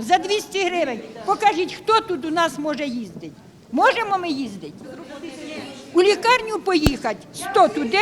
За 200 гривень. Покажіть, хто тут у нас може їздити. Можемо ми їздити? У лікарню поїхати 100 туди,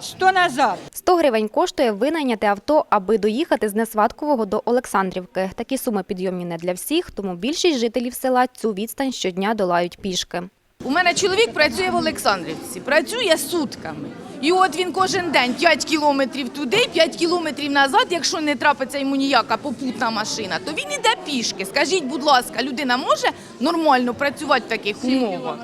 100 назад. 100 гривень коштує винайняти авто, аби доїхати з Несваткового до Олександрівки. Такі суми підйомні не для всіх, тому більшість жителів села цю відстань щодня долають пішки. У мене чоловік працює в Олександрівці, працює сутками. І от він кожен день 5 кілометрів туди, 5 кілометрів назад. Якщо не трапиться йому ніяка попутна машина, то він іде пішки. Скажіть, будь ласка, людина може нормально працювати в таких умовах?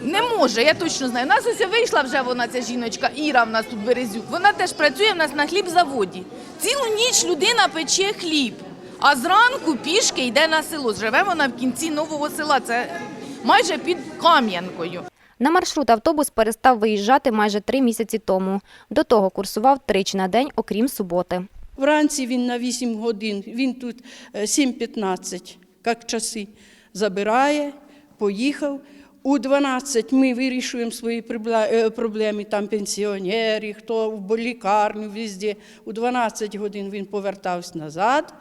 Не може, я точно знаю. У нас ось вийшла вже вона, ця жіночка, Іра в нас тут Березюк. Вона теж працює в нас на хлібзаводі. Цілу ніч людина пече хліб, а зранку пішки йде на село. Живе вона в кінці нового села. Це майже під Кам'янкою. На маршрут автобус перестав виїжджати майже три місяці тому. До того курсував тричі на день, окрім суботи. Вранці він на 8 годин, він тут е, 7.15, як часи, забирає, поїхав. У 12 ми вирішуємо свої е, проблеми, там пенсіонери, хто в лікарню, везде. У 12 годин він повертався назад,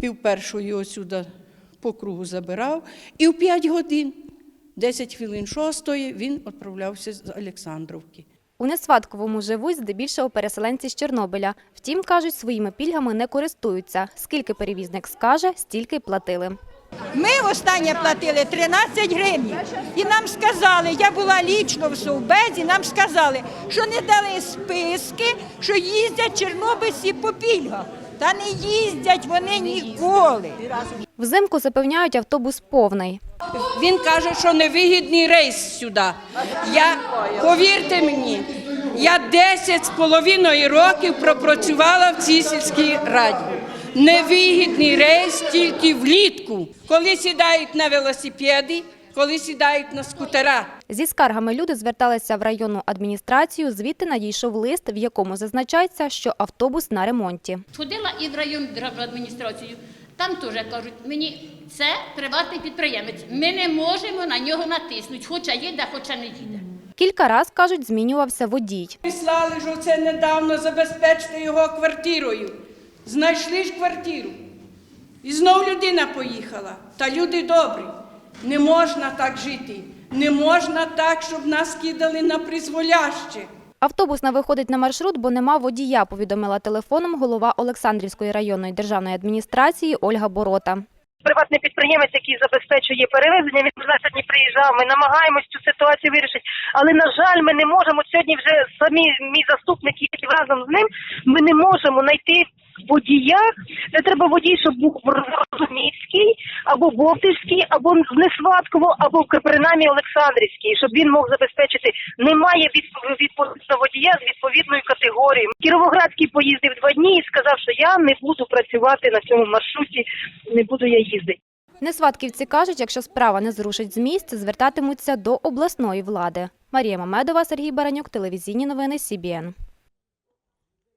пів першої осюди по кругу забирав, і в 5 годин, 10 хвилин шостої, він відправлявся з Олександровки. У Несватковому живуть здебільшого переселенці з Чорнобиля. Втім, кажуть, своїми пільгами не користуються. Скільки перевізник скаже, стільки й платили. Ми останнє платили 13 гривень. І нам сказали, я була лічно в Совбезі, нам сказали, що не дали списки, що їздять чорнобильці по пільгах. Та не їздять вони ніколи. Взимку запевняють, автобус повний. Він каже, що невигідний рейс сюди. Я, повірте мені, я 10 з половиною років пропрацювала в цій сільській раді. Невигідний рейс тільки влітку, коли сідають на велосипеди, коли сідають на скутера. Зі скаргами люди зверталися в районну адміністрацію. Звідти надійшов лист, в якому зазначається, що автобус на ремонті. Ходила і в районну адміністрацію. Там теж кажуть, мені це приватний підприємець. Ми не можемо на нього натиснути, хоча їде, хоча не їде. Кілька раз кажуть, змінювався водій. Прислали ж оце недавно забезпечити його квартирою. Знайшли ж квартиру. І знов людина поїхала. Та люди добрі. Не можна так жити. Не можна так, щоб нас кидали на призволяще. Автобус не виходить на маршрут, бо нема водія, повідомила телефоном голова Олександрівської районної державної адміністрації Ольга Борота. приватний підприємець, який забезпечує перевезення. Він нас сьогодні приїжджав. Ми намагаємось цю ситуацію вирішити. Але на жаль, ми не можемо сьогодні. Вже самі мій заступник їздив разом з ним. Ми не можемо знайти водія. Це треба водій, щоб був Розумівський, або Бовтівський, або з Несватково, або принаймні Олександрівський, щоб він мог забезпечити. Немає відпов- відповідного водія з відповідною категорією. Кіровоградський поїздив два дні і сказав, що я не буду працювати на цьому маршруті, не буду я їздити. Несватківці кажуть, якщо справа не зрушить з місць, звертатимуться до обласної влади. Марія Мамедова, Сергій Баранюк, телевізійні новини СІБІН.